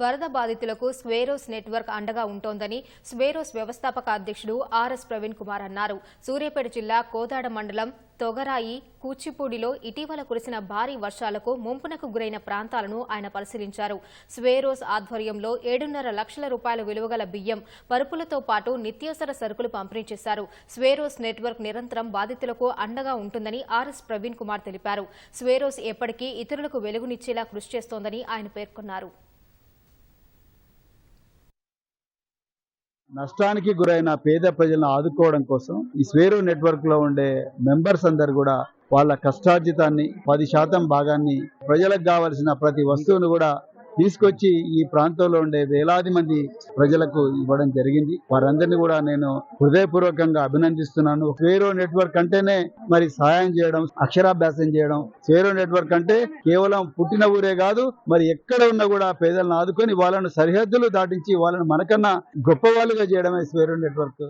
వరద బాధితులకు స్వేరోస్ నెట్వర్క్ అండగా ఉంటోందని స్వేరోస్ వ్యవస్థాపక అధ్యక్షుడు ఆర్ఎస్ ప్రవీణ్ కుమార్ అన్నారు. సూర్యాపేట జిల్లా కోదాడ మండలం తొగరాయి కూచిపూడిలో ఇటీవల కురిసిన భారీ వర్షాలకు ముంపునకు గురైన ప్రాంతాలను ఆయన పరిశీలించారు. స్వేరోస్ ఆధ్వర్యంలో ఏడున్నర లక్షల రూపాయల విలువగల బియ్యం పరుపులతో పాటు నిత్యావసర సరుకులు పంపిణీ చేశారు. స్వేరోస్ నెట్వర్క్ నిరంతరం బాధితులకు అండగా ఉంటుందని ఆర్ఎస్ ప్రవీణ్ కుమార్ తెలిపారు. స్వేరోస్ ఎప్పటికీ ఇతరులకు వెలుగునిచ్చేలా కృషి చేస్తోందని ఆయన పేర్కొన్నారు. నష్టానికి గురైన పేద ప్రజలను ఆదుకోవడం కోసం ఈ స్వేరో నెట్వర్క్లో ఉండే మెంబర్స్ అందరు కూడా వాళ్ళ కష్టార్జితాన్ని పది శాతం భాగాన్ని ప్రజలకు కావలసిన ప్రతి వస్తువును కూడా తీసుకొచ్చి ఈ ప్రాంతంలో ఉండే వేలాది మంది ప్రజలకు ఇవ్వడం జరిగింది. వారందరినీ కూడా నేను హృదయపూర్వకంగా అభినందిస్తున్నాను. ఫేరో నెట్వర్క్ అంటేనే మరి సహాయం చేయడం అక్షరాభ్యాసం చేయడం. ఫేరో నెట్వర్క్ అంటే కేవలం పుట్టిన ఊరే కాదు మరి ఎక్కడ ఉన్నా కూడా పేదలను ఆదుకొని వాళ్ళను సరిహద్దులు దాటించి వాళ్ళను మనకన్నా గొప్ప వాళ్ళుగా చేయడమే ఫేరో నెట్వర్క్.